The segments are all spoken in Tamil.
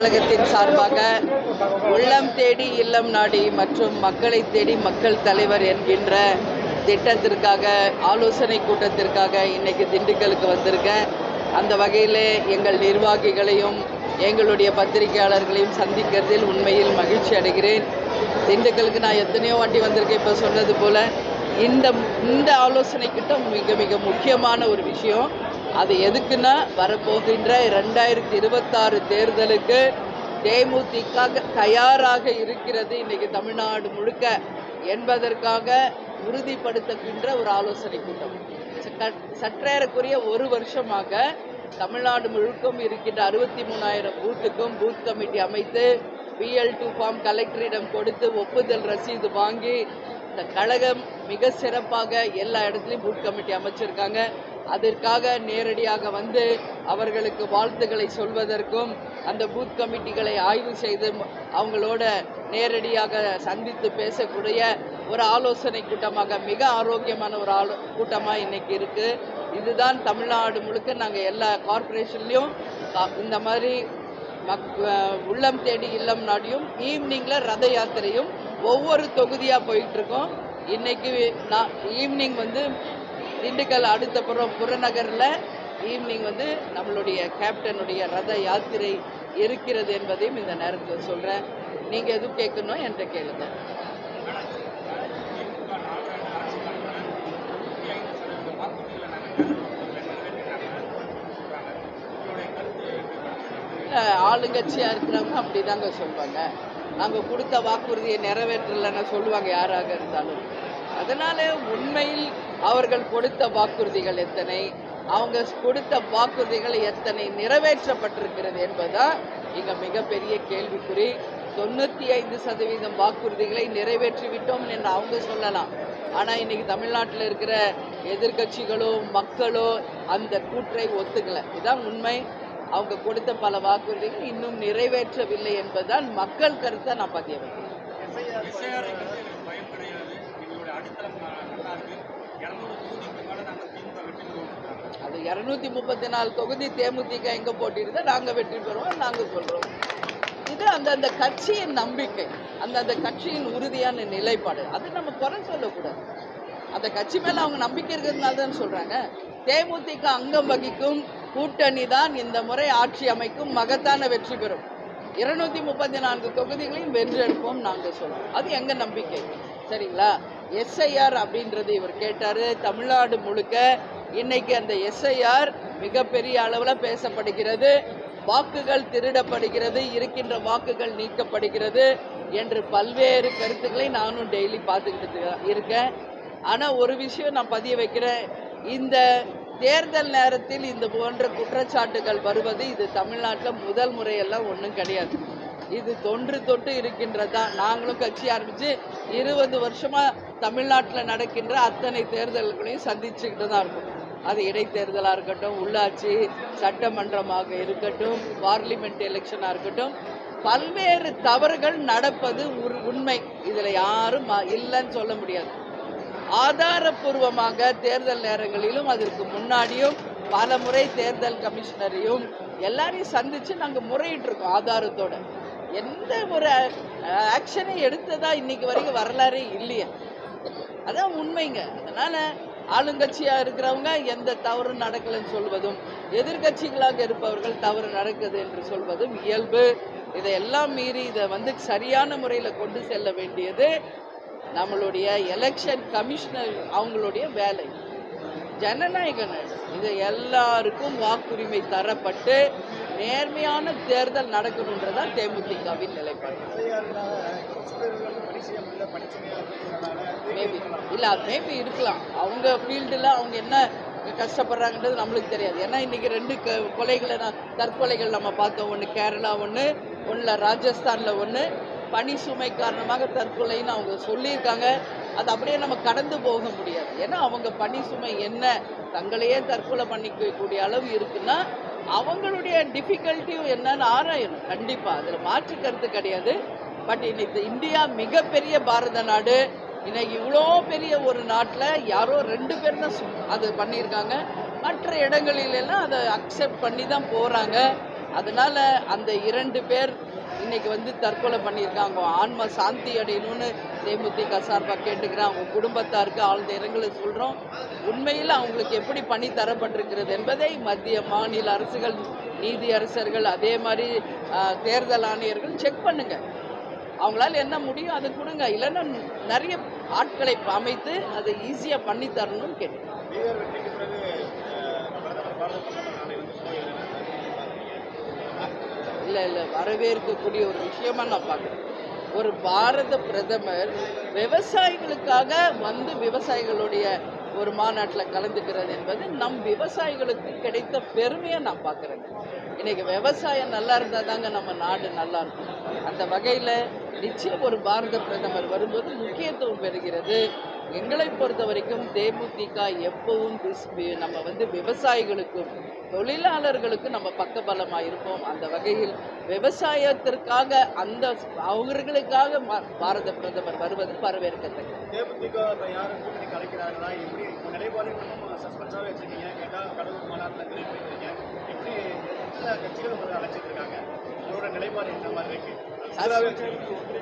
கழகத்தின் சார்பாக உள்ளம் தேடி இல்லம் நாடி மற்றும் மக்களை தேடி மக்கள் தலைவர் என்கின்ற திட்டத்திற்காக ஆலோசனை கூட்டத்திற்காக இன்னைக்கு திண்டுக்கலுக்கு வந்திருக்கேன். அந்த வகையில் எங்கள் நிர்வாகிகளையும் எங்களுடைய பத்திரிகையாளர்களையும் சந்திக்கிறதில் உண்மையில் மகிழ்ச்சி அடைகிறேன். திண்டுக்கலுக்கு நான் எத்தனையோ வாட்டி வந்திருக்கேன் இப்போ சொன்னது போல். இந்த இந்த ஆலோசனை கூட்டம் மிக மிக முக்கியமான ஒரு விஷயம். அது எதுக்குன்னா வரப்போகின்ற ரெண்டாயிரத்தி இருபத்தாறு தேர்தலுக்கு தேமுதிக தயாராக இருக்கிறது இன்னைக்கு தமிழ்நாடு முழுக்க என்பதற்காக உறுதிப்படுத்துகின்ற ஒரு ஆலோசனை கூட்டம். ச- சற்றேறக்குரிய ஒரு வருஷமாக தமிழ்நாடு முழுக்கும் இருக்கின்ற அறுபத்தி மூணாயிரம் பூத்துக்கும் பூத் கமிட்டி அமைத்து பிஎல் டூ ஃபார்ம் கலெக்டரிடம் கொடுத்து ஒப்புதல் ரசீது வாங்கி இந்த கழகம் மிக சிறப்பாக எல்லா இடத்துலையும் பூத் கமிட்டி அமைச்சிருக்காங்க. அதற்காக நேரடியாக வந்து அவர்களுக்கு வாழ்த்துக்களை சொல்வதற்கும் அந்த பூத் கமிட்டிகளை ஆய்வு செய்து அவங்களோட நேரடியாக சந்தித்து பேசக்கூடிய ஒரு ஆலோசனை கூட்டமாக மிக ஆரோக்கியமான ஒரு ஆலோ கூட்டமாக இன்றைக்கி இருக்குது இதுதான் தமிழ்நாடு முழுக்க நாங்கள் எல்லா கார்ப்பரேஷன்லேயும் இந்த மாதிரி மக் உள்ளம் தேடி இல்லம் நாடியும் ஈவினிங்கில் ரத யாத்திரையும் ஒவ்வொரு தொகுதியாக போயிட்டு இருக்கோம் இன்னைக்கு நான் ஈவினிங் வந்து திண்டுக்கல் அடுத்த புறம் புறநகரில் ஈவினிங் வந்து நம்மளுடைய கேப்டனுடைய ரத யாத்திரை இருக்கிறது என்பதையும் இந்த நேரத்தில் சொல்கிறேன் நீங்கள் எதுவும் கேட்கணும் என்கிட்ட கேளுங்க. ஆளுங்கட்சியாக இருக்கிறவங்க அப்படி தாங்க சொல்லுவாங்க நாங்கள் கொடுத்த வாக்குறுதியை நிறைவேற்றலைன்னு சொல்லுவாங்க யாராக இருந்தாலும். அதனால உண்மையில் அவர்கள் கொடுத்த வாக்குறுதிகள் எத்தனை அவங்க கொடுத்த வாக்குறுதிகள் எத்தனை நிறைவேற்றப்பட்டிருக்கிறது என்பதுதான் இங்க மிகப்பெரிய கேள்விக்குறி. தொண்ணூத்தி ஐந்து சதவீதம் வாக்குறுதிகளை நிறைவேற்றி விட்டோம் என்று அவங்க சொல்லலாம். ஆனா இன்னைக்கு தமிழ்நாட்டில் இருக்கிற எதிர்க்கட்சிகளோ மக்களோ அந்த கூற்றை ஒத்துக்கல. இதுதான் உண்மை. அவங்க கொடுத்த பல வாக்குறுதிகள் இன்னும் நிறைவேற்றவில்லை என்பதுதான் மக்கள் கருத்தை நான் பதிய வைக்கிறேன். அது இருநூத்தி முப்பத்தி நாலு தொகுதி தேமுதிக எங்க போட்டிருந்தா நாங்க வெற்றி பெறுவோம் நாங்க சொல்றோம். இது அந்தந்த கட்சியின் நம்பிக்கை அந்தந்த கட்சியின் உறுதியான நிலைப்பாடு. அது நம்ம குறை சொல்லக்கூடாது. அந்த கட்சி மேல அவங்க நம்பிக்கை இருக்கிறதுனால தான் சொல்றாங்க. தேமுதிக அங்கம் வகிக்கும் கூட்டணி தான் இந்த முறை ஆட்சி அமைக்கும் மகத்தான வெற்றி பெறும். இருநூத்தி முப்பத்தி நான்கு தொகுதிகளையும் வென்றெடுப்போம் நாங்கள் சொல்லுவோம் அது எங்க நம்பிக்கை? சரிங்களா? எஸ்ஐஆர் அப்படின்றது இவர் கேட்டாரு. தமிழ்நாடு முழுக்க இன்னைக்கு அந்த எஸ்ஐஆர் மிகப்பெரிய அளவில் பேசப்படுகிறது. வாக்குகள் திருடப்படுகிறது. இருக்கின்ற வாக்குகள் நீக்கப்படுகிறது என்று பல்வேறு கருத்துக்களை நானும் டெய்லி பார்த்துக்கிட்டு இருக்கேன். ஆனால் ஒரு விஷயம் நான் பதிய வைக்கிறேன். இந்த தேர்தல் நேரத்தில் இந்த போன்ற குற்றச்சாட்டுகள் வருவது இது தமிழ்நாட்டில் முதல் முறையெல்லாம் ஒன்றும் கிடையாது. இது தொன்று தொட்டு இருக்கின்றதா? நாங்களும் கட்சி ஆரம்பித்து இருபது வருஷமாக தமிழ்நாட்டில் நடக்கின்ற அத்தனை தேர்தல்களையும் சந்திச்சுக்கிட்டு தான் இருக்கோம். அது இடைத்தேர்தலாக இருக்கட்டும் உள்ளாட்சி சட்டமன்றமாக இருக்கட்டும் பார்லிமெண்ட் எலெக்ஷனாக இருக்கட்டும் பல்வேறு தவறுகள் நடப்பது ஒரு உண்மை. இதில் யாரும் இல்லைன்னு சொல்ல முடியாது. ஆதாரபூர்வமாக தேர்தல் நேரங்களிலும் அதற்கு முன்னாடியும் பல முறை தேர்தல் கமிஷனரையும் எல்லாரையும் சந்திச்சு நாங்க முறையிட்டு இருக்கோம் ஆதாரத்தோட. எந்த ஒரு ஆக்ஷனை எடுத்ததா இன்னைக்கு வரைக்கும் வரலாறே இல்லையே. அதான் உண்மைங்க. அதனால ஆளுங்கட்சியா இருக்கிறவங்க எந்த தவறும் நடக்கலைன்னு சொல்வதும் எதிர்கட்சிகளாக இருப்பவர்கள் தவறு நடக்குது என்று சொல்வதும் இயல்பு. இதையெல்லாம் மீறி இதை வந்து சரியான முறையில கொண்டு செல்ல வேண்டியது நம்மளுடைய எலெக்ஷன் கமிஷனர் அவங்களுடைய வேலை. ஜனநாயக நாடு. இது எல்லாருக்கும் வாக்குரிமை தரப்பட்டு நேர்மையான தேர்தல் நடக்கணுன்றதான் தேமுதிகவின் நிலைப்பாடு. மேபி அது மேபி இருக்கலாம். அவங்க ஃபீல்டில் அவங்க என்ன கஷ்டப்படுறாங்கன்றது நம்மளுக்கு தெரியாது. ஏன்னா இன்னைக்கு ரெண்டு க- கொலைகளை நான் தற்கொலைகள் நம்ம பார்த்தோம். ஒன்று கேரளா ஒன்று ஒன்றில் ராஜஸ்தானில் ஒன்று பனி சுமை காரணமாக தற்கொலைன்னு அவங்க சொல்லியிருக்காங்க. அது அப்படியே நம்ம கடந்து போக முடியாது. ஏன்னா அவங்க பனி சுமை என்ன தங்களையே தற்கொலை பண்ணிக்கக்கூடிய அளவு இருக்குன்னா அவங்களுடைய டிஃபிகல்ட்டியும் என்னன்னு ஆராயணும் கண்டிப்பாக அதில் மாற்று கருத்து கிடையாது. பட் இன்னைக்கு இந்தியா மிகப்பெரிய பாரத நாடு. இன்னைக்கு இவ்வளோ பெரிய ஒரு நாட்டில் யாரோ ரெண்டு பேர் தான் அது பண்ணியிருக்காங்க. மற்ற இடங்களிலெல்லாம் அதை அக்செப்ட் பண்ணி தான் போகிறாங்க அதனால அந்த இரண்டு பேர் இன்னைக்கு வந்து தற்கொலை பண்ணியிருக்காங்க. ஆன்மா சாந்தி அடையணும்னு தேமுதிக சார்பாக கேட்டுக்கிறேன். அவங்க குடும்பத்தாருக்கு ஆழ்ந்த இரங்கலை சொல்கிறோம் உண்மையில் அவங்களுக்கு எப்படி பணி தரப்பட்டிருக்கிறது என்பதை மத்திய மாநில அரசுகள் நீதி அரசர்கள் அதே மாதிரி தேர்தல் ஆணையர்கள் செக் பண்ணுங்க. அவங்களால என்ன முடியும் அதை கொடுங்க. இல்லைன்னா நிறைய ஆட்களை அமைத்து அதை ஈஸியாக பண்ணி தரணும்னு கேட்டேன் பீகார் வெற்றிக்கு பிறகு அஹ், பிரதமர் பாரத பிரதமர் நாளை வந்து போகிறது இல்லை வரவேற்கக்கூடிய ஒரு விஷயமா நான் பார்க்குறேன். ஒரு பாரத பிரதமர் விவசாயிகளுக்காக வந்து விவசாயிகளுடைய ஒரு மாநாட்டில் கலந்துக்கிறது என்பது நம் விவசாயிகளுக்கு கிடைத்த பெருமையை நான் பார்க்குறேங்க. இன்னைக்கு விவசாயம் நல்லா இருந்தால் தாங்க நம்ம நாடு நல்லா இருக்கும். அந்த வகையில் நிச்சயம் ஒரு பாரத பிரதமர் வரும்போது முக்கியத்துவம் பெறுகிறது. எங்களை பொறுத்த வரைக்கும் தேமுதிக எப்பவும் நம்ம வந்து விவசாயிகளுக்கும் தொழிலாளர்களுக்கும் நம்ம பக்கபலமாக இருப்போம். அந்த வகையில் விவசாயத்திற்காக அந்த அவர்களுக்காக பாரத பிரதமர் வருவது வரவேற்கத்தக்கது. தேமுதிக யாரும் எப்படி நிலைப்பாடு கட்சிகள் உங்களை அழைச்சிட்டு இருக்காங்க? உங்களோட நிலைப்பாடு என்ன மாதிரி இருக்கு?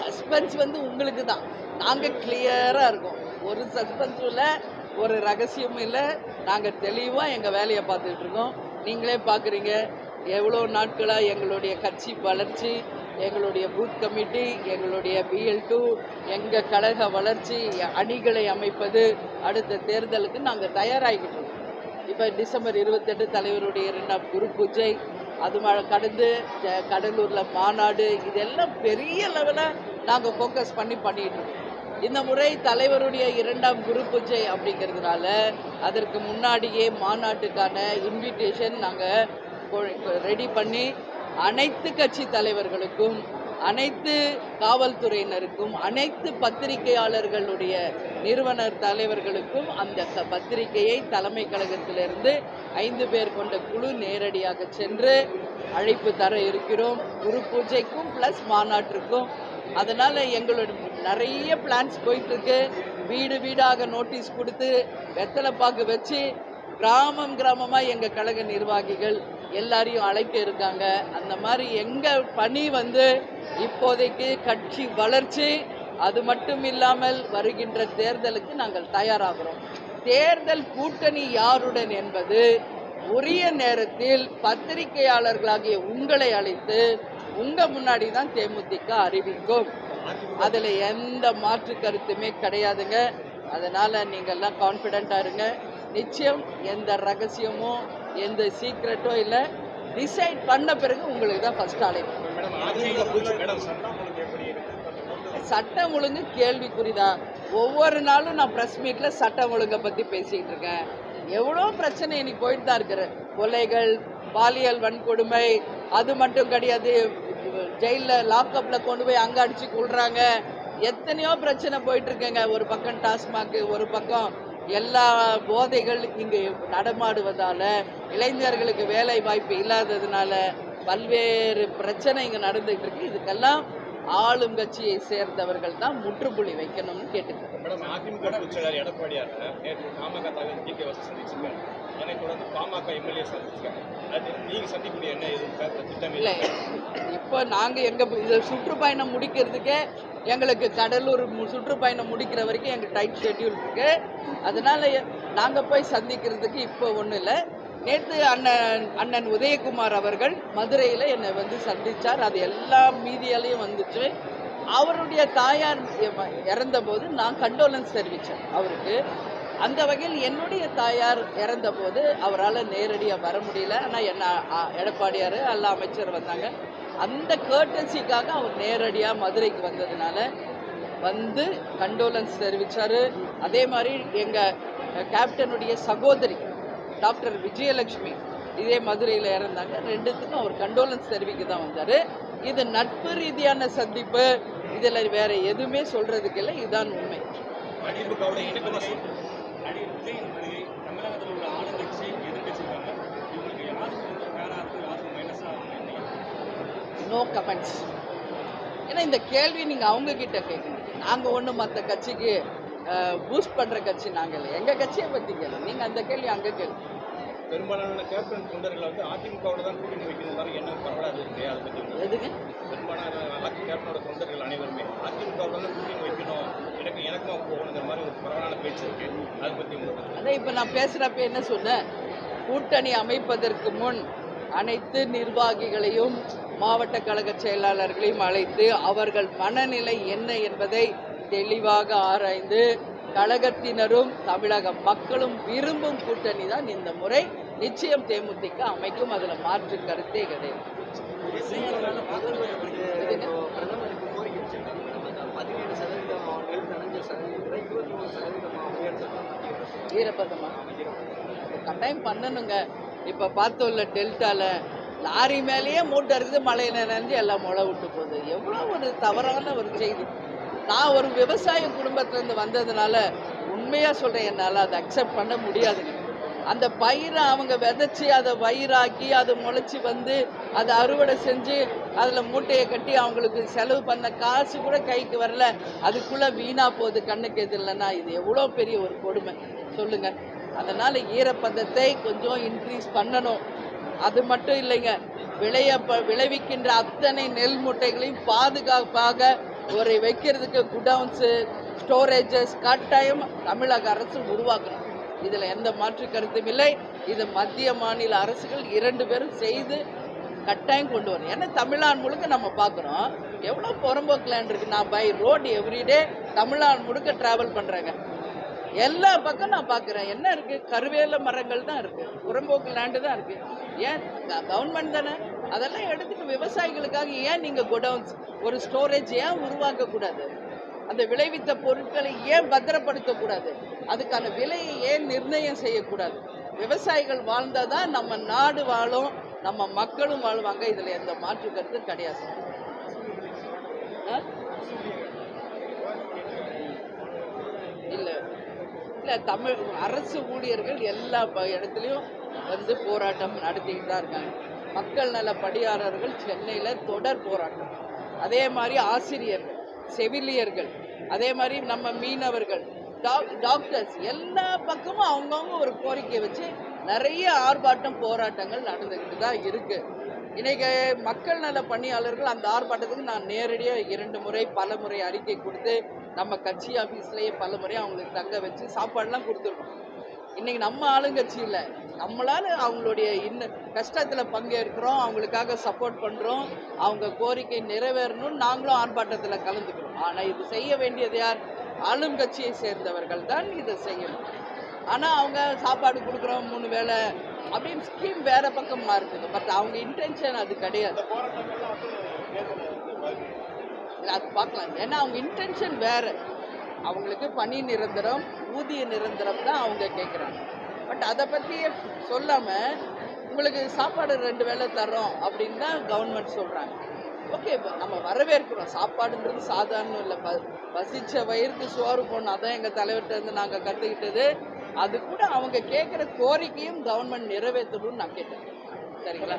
சஸ்பென்ஸ். வந்து உங்களுக்கு தான் நாங்கள் கிளியராக இருக்கோம். ஒரு சஸ்பென்ஸும் இல்லை ஒரு ரகசியமும் இல்லை. நாங்கள் தெளிவாக எங்கள் வேலையை பார்த்துக்கிட்டு இருக்கோம். நீங்களே பார்க்குறீங்க. எவ்வளோ நாட்களாக எங்களுடைய கட்சி வளர்ச்சி எங்களுடைய பூத் கமிட்டி எங்களுடைய பிஎல் டூ எங்கள் கழக வளர்ச்சி அணிகளை அமைப்பது அடுத்த தேர்தலுக்கு நாங்கள் தயாராகிக்கிட்டு இருக்கோம். இப்போ டிசம்பர் இருபத்தெட்டு தலைவருடைய இரண்டாம் குரு பூஜை அது கடந்து கடலூரில் மாநாடு இதெல்லாம் பெரிய லெவலில் நாங்கள் ஃபோக்கஸ் பண்ணி பண்ணிட்டு இருக்கோம். இந்த முறை தலைவருடைய இரண்டாம் குரு பூஜை அப்படிங்கிறதுனால அதற்கு முன்னாடியே மாநாட்டுக்கான இன்விடேஷன் நாங்கள் ரெடி பண்ணி அனைத்து கட்சி தலைவர்களுக்கும் அனைத்து காவல்துறையினருக்கும் அனைத்து பத்திரிகையாளர்களுடைய நிறுவனர் தலைவர்களுக்கும் அந்த பத்திரிகையை தலைமை கழகத்திலிருந்து ஐந்து பேர் கொண்ட குழு நேரடியாக சென்று அழைப்பு தர இருக்கிறோம். குரு பூஜைக்கும் ப்ளஸ் மாநாட்டிற்கும். அதனால் எங்களோட நிறைய பிளான்ஸ் போயிட்டுருக்கு. வீடு வீடாக நோட்டீஸ் கொடுத்து வெத்தலை பாக்கு வச்சு கிராமம் கிராமமாக எங்கள் கழக நிர்வாகிகள் எல்லாரையும் அழைக்க இருக்காங்க. அந்த மாதிரி எங்கள் பணி வந்து இப்போதைக்கு கட்சி வளர்ச்சி அது மட்டும் இல்லாமல் வருகின்ற தேர்தலுக்கு நாங்கள் தயாராகிறோம். தேர்தல் கூட்டணி யாருடன் என்பது உரிய நேரத்தில் பத்திரிகையாளர்களாகிய உங்களை அழைத்து உங்க முன்னாடி தான் தேமுதிக அறிவிக்கும். அதில் எந்த மாற்று கருத்துமே கிடையாதுங்க. அதனால நீங்கள்லாம் கான்ஃபிடெண்ட்டாக இருங்க. நிச்சயம் எந்த ரகசியமும் எந்த சீக்ரெட்டோ இல்லை டிசைட் பண்ண பிறகு உங்களுக்கு தான் ஃபர்ஸ்ட் அழைப்பு மேடம் அதிமுக பூச்சி மேடம் சட்டம் ஒழுங்கு கேள்விக்குறிதான். ஒவ்வொரு நாளும் நான் ப்ரெஸ் மீட்டில் சட்டம் ஒழுங்கை பற்றி பேசிகிட்டு இருக்கேன். எவ்வளோ பிரச்சனை இன்னைக்கு போயிட்டு தான் இருக்கிற. கொலைகள் பாலியல் வன்கொடுமை அது மட்டும் கிடையாது. ஜெயிலில் லாக்அப்பில் கொண்டு போய் அங்கே அடித்து கொள்றாங்க எத்தனையோ பிரச்சனை போயிட்டுருக்குங்க. ஒரு பக்கம் டாஸ்மாக் ஒரு பக்கம் எல்லா போதைகள் இங்கே நடமாடுவதால் இளைஞர்களுக்கு வேலை வாய்ப்பு இல்லாததுனால பல்வேறு பிரச்சனை இங்கே நடந்துகிட்டு இருக்கு. இதுக்கெல்லாம் ஆளும் கட்சியை சேர்ந்தவர்கள் தான் முற்றுப்புள்ளி வைக்கணும்னு கேட்டுக்கிறேன் மேடம் அதிமுக எடப்பாடியார் நேற்று பாமக தலைவர் ஜி கே வாசன் சந்திச்சிருக்காரு. அதனைத் தொடர்ந்து பாமக எம்எல்ஏ சந்திச்சிருக்காங்க அது சந்திக்கக்கூடிய என்ன எதுவும் திட்டம் இல்லை. இப்போ நாங்கள் எங்கள் இது சுற்றுப்பயணம் முடிக்கிறதுக்கே எங்களுக்கு கடலூர் சுற்றுப்பயணம் முடிக்கிற வரைக்கும் எங்கள் டைட் ஷெட்யூல் இருக்கு. அதனால நாங்கள் போய் சந்திக்கிறதுக்கு இப்போ ஒன்றும் இல்லை. நேற்று அண்ணன் அண்ணன் உதயகுமார் அவர்கள் மதுரையில் என்னை வந்து சந்தித்தார் அது எல்லா மீடியாலையும் வந்துச்சு. அவருடைய தாயார் இறந்தபோது நான் கண்டோலன்ஸ் தெரிவித்தேன் அவருக்கு. அந்த வகையில் என்னுடைய தாயார் இறந்தபோது அவரால் நேரடியாக வர முடியல. ஆனால் என்ன எடப்பாடியார் எல்லா அமைச்சர் வந்தாங்க. அந்த கேர்டன்சிக்காக அவர் நேரடியாக மதுரைக்கு வந்ததுனால வந்து கண்டோலன்ஸ் தெரிவித்தார் அதே மாதிரி எங்கள் கேப்டனுடைய சகோதரி டாக்டர் விஜயலட்சுமி இதே மதுரையில் இறந்தாங்க. ரெண்டுத்துக்கும் அவர் கண்டோலன்ஸ் தெரிவிக்க தான் வந்தார். இது நட்பு ரீதியான சந்திப்பு. இதில் வேற எதுவுமே சொல்றதுக்கு இல்லை. இதுதான் உண்மை. நோ கமெண்ட்ஸ் ஏன்னா இந்த கேள்வி நீங்கள் அவங்க கிட்ட கேட்கணும். நாங்கள் ஒன்றும் மற்ற கட்சிக்கு பூஸ்ட் பண்ணுற கட்சி நாங்கள் இல்லை. எங்கள் கட்சியை பற்றி கேளு. நீங்கள் அந்த கேள்வி அங்கே கேளு. பெரும்பாலான கேப்டன் தொண்டர்களை வந்து அதிமுகவோட தான் கூட்டணி வைக்கணும் என்ன பரவாயில்ல அது இருக்கு அதை பற்றி எதுக்கு? பெரும்பாலான கேப்டனோட தொண்டர்கள் அனைவருமே அதிமுகவோட தான் கூட்டணி வைக்கணும். எனக்கு எனக்கும் போகணுங்கிற மாதிரி ஒரு பரவலான பேச்சு இருக்கு. அதை பற்றி அதான் இப்போ நான் பேசுகிறப்ப என்ன சொன்னேன் கூட்டணி அமைப்பதற்கு முன் அனைத்து நிர்வாகிகளையும் மாவட்ட கழக செயலாளர்களையும் அழைத்து அவர்கள் மனநிலை என்ன என்பதை தெளிவாக ஆராய்ந்து கழகத்தினரும் தமிழக மக்களும் விரும்பும் கூட்டணி தான் இந்த முறை. நிச்சயம் தேமுதிக அமைக்கும். அதில் மாற்று கருத்தே கிடையாது. ஈரப்பதமா கட்டாயம் பண்ணணுங்க. இப்போ பார்த்தோம்ல டெல்டால லாரி மேலேயே மூட்டை இருக்குது மழையில நினைஞ்சு எல்லாம் முளை விட்டு போகுது. எவ்வளோ ஒரு தவறான ஒரு செய்தி. நான் ஒரு விவசாய குடும்பத்திலேருந்து வந்ததுனால உண்மையாக சொல்கிறேன் என்னால் அதை அக்செப்ட் பண்ண முடியாது. அந்த பயிரை அவங்க விதைச்சி அதை பயிராக்கி அதை முளைச்சி வந்து அதை அறுவடை செஞ்சு அதில் மூட்டையை கட்டி அவங்களுக்கு செலவு பண்ண காசு கூட கைக்கு வரல. அதுக்குள்ளே வீணாக போகுது கண்ணுக்கு எதிரில்னா இது எவ்வளோ பெரிய ஒரு கொடுமை. சொல்லுங்கள் அதனால் ஈரப்பதத்தை கொஞ்சம் இன்க்ரீஸ் பண்ணணும். அது மட்டும் இல்லைங்க விளைய விளைவிக்கின்ற அத்தனை நெல் மூட்டைகளையும் பாதுகாப்பாக ஒரு வைக்கிறதுக்கு குடவுன்ஸு ஸ்டோரேஜஸ் கட்டாயம் தமிழக அரசு உருவாக்கணும். இதில் எந்த மாற்று கருத்தும் இல்லை. இது மத்திய மாநில அரசுகள் இரண்டு பேரும் செய்து கட்டாயம் கொண்டு வரணும். ஏன்னா தமிழ்நாடு முழுக்க நம்ம பார்க்குறோம். எவ்வளோ புறம்போக்கலான் லேண்ட் இருக்குது நான் பை ரோடு எவ்ரிடே தமிழ்நாடு முழுக்க ட்ராவல் பண்ணுறேங்க எல்லா பக்கம் நான் பார்க்குறேன். என்ன இருக்குது கருவேல மரங்கள் தான் இருக்குது புறம்போக்கு லேண்டு தான் இருக்குது ஏன்? கவர்மெண்ட் தானே. அதெல்லாம் எடுத்துட்டு விவசாயிகளுக்காக ஏன் நீங்கள் குடவுன்ஸ் ஒரு ஸ்டோரேஜ் ஏன் உருவாக்கக்கூடாது? அந்த விளைவித்த பொருட்களை ஏன் பத்திரப்படுத்தக்கூடாது? அதுக்கான விலையை ஏன் நிர்ணயம் செய்யக்கூடாது? விவசாயிகள் வாழ்ந்தால் தான் நம்ம நாடு வாழும் நம்ம மக்களும் வாழ்வாங்க. இதில் எந்த மாற்று கருத்து கிடையாது. இல்லை. இல்லை தமிழ் அரசு ஊழியர்கள் எல்லா இடத்துலையும் வந்து போராட்டம் நடத்திக்கிட்டு தான் இருக்காங்க. மக்கள் நல பணியாளர்கள் சென்னையில் தொடர் போராட்டம். அதே மாதிரி ஆசிரியர்கள் செவிலியர்கள் அதே மாதிரி நம்ம மீனவர்கள் டாக் டாக்டர்ஸ் எல்லா பக்கமும் அவங்கவுங்க ஒரு கோரிக்கை வச்சு நிறைய ஆர்ப்பாட்டம் போராட்டங்கள் நடந்துக்கிட்டு தான் இருக்குது இன்றைக்கி மக்கள் நல பணியாளர்கள் அந்த ஆர்ப்பாட்டத்துக்கு நான் நேரடியாக இரண்டு முறை பல முறை அறிக்கை கொடுத்து நம்ம கட்சி ஆஃபீஸ்லேயே பல முறை அவங்களுக்கு தங்க வச்சு சாப்பாடெலாம் கொடுத்துருக்கோம். இன்னைக்கு நம்ம ஆளுங்கட்சியில் நம்மளால அவங்களுடைய இன்ன கஷ்டத்தில் பங்கேற்கிறோம் அவங்களுக்காக சப்போர்ட் பண்ணுறோம் அவங்க கோரிக்கை நிறைவேறணும்னு நாங்களும் ஆர்ப்பாட்டத்தில் கலந்துக்கிறோம். ஆனால் இது செய்ய வேண்டியது யார்? ஆளுங்கட்சியை சேர்ந்தவர்கள் தான் இதை செய்யணும். ஆனால் அவங்க சாப்பாடு கொடுக்குறோம் மூணு வேளை அப்படின்னு ஸ்கீம் வேற பக்கமாக மாறுது. பட் அவங்க இன்டென்ஷன் அது கிடையாது. அது பார்க்கலாம். ஏன்னா அவங்க இன்டென்ஷன் வேற. அவங்களுக்கு பணி நிரந்தரம் ஊதிய நிரந்தரம் தான் அவங்க கேட்குறாங்க பட் அதை பற்றியே சொல்லாமல் உங்களுக்கு சாப்பாடு ரெண்டு வேளை தரோம் அப்படின்னு தான் கவர்மெண்ட் சொல்கிறாங்க ஓகே நம்ம வரவேற்கிறோம். சாப்பாடுன்றது சாதாரணம் இல்லை. ப பசிச்ச வயிறுக்கு சோறு போடணும். அதான் எங்கள் தலைவர்கிட்ட இருந்து நாங்கள் கற்றுக்கிட்டது அது கூட அவங்க கேட்குற கோரிக்கையும் கவர்மெண்ட் நிறைவேற்றணும்னு நான் கேட்டேன். சரிங்களா?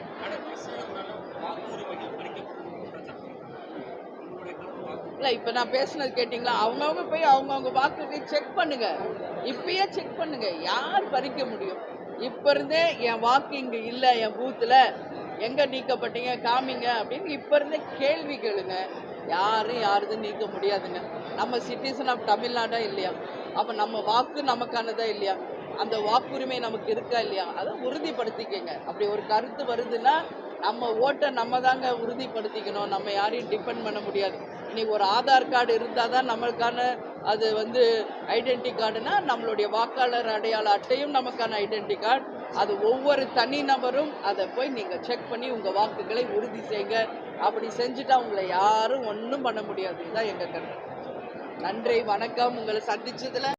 இல்லை இப்போ நான் பேசுனது கேட்டிங்களா? அவங்கவுங்க போய் அவங்கவுங்க வாக்குக்கு செக் பண்ணுங்கள் இப்பயே செக் பண்ணுங்க. யார் பறிக்க முடியும்? இப்போ இருந்தே என் வாக்கு இங்கே இல்லை என் பூத்தில் எங்கே நீக்கப்பட்டீங்க? காமிங்க அப்படின்னு இப்போ இருந்தே கேள்வி கேளுங்க. யாரும் யாருதும் நீக்க முடியாதுங்க. நம்ம சிட்டிசன் ஆஃப் தமிழ்நாடா இல்லையா? அப்போ நம்ம வாக்கு நமக்கானதா இல்லையா? அந்த வாக்குரிமை நமக்கு இருக்கா இல்லையா? அதை உறுதிப்படுத்திக்கங்க. அப்படி ஒரு கருத்து வருதுன்னா நம்ம ஓட்டை நம்ம தாங்க உறுதிப்படுத்திக்கணும். நம்ம யாரையும் டிபெண்ட் பண்ண முடியாது. இன்னைக்கு ஒரு ஆதார் கார்டு இருந்தால் தான் நம்மளுக்கான அது வந்து ஐடென்டி கார்டுனா நம்மளுடைய வாக்காளர் அடையாள அட்டையும் நமக்கான ஐடென்டி கார்டு அது ஒவ்வொரு தனிநபரும் அதை போய் நீங்கள் செக் பண்ணி உங்கள் வாக்குகளை உறுதி செய்யுங்க அப்படி செஞ்சுட்டா உங்களை யாரும் ஒன்றும் பண்ண முடியாது. இதுதான் எங்கள் கருத்து. நன்றி வணக்கம். உங்களை சந்திச்சதுல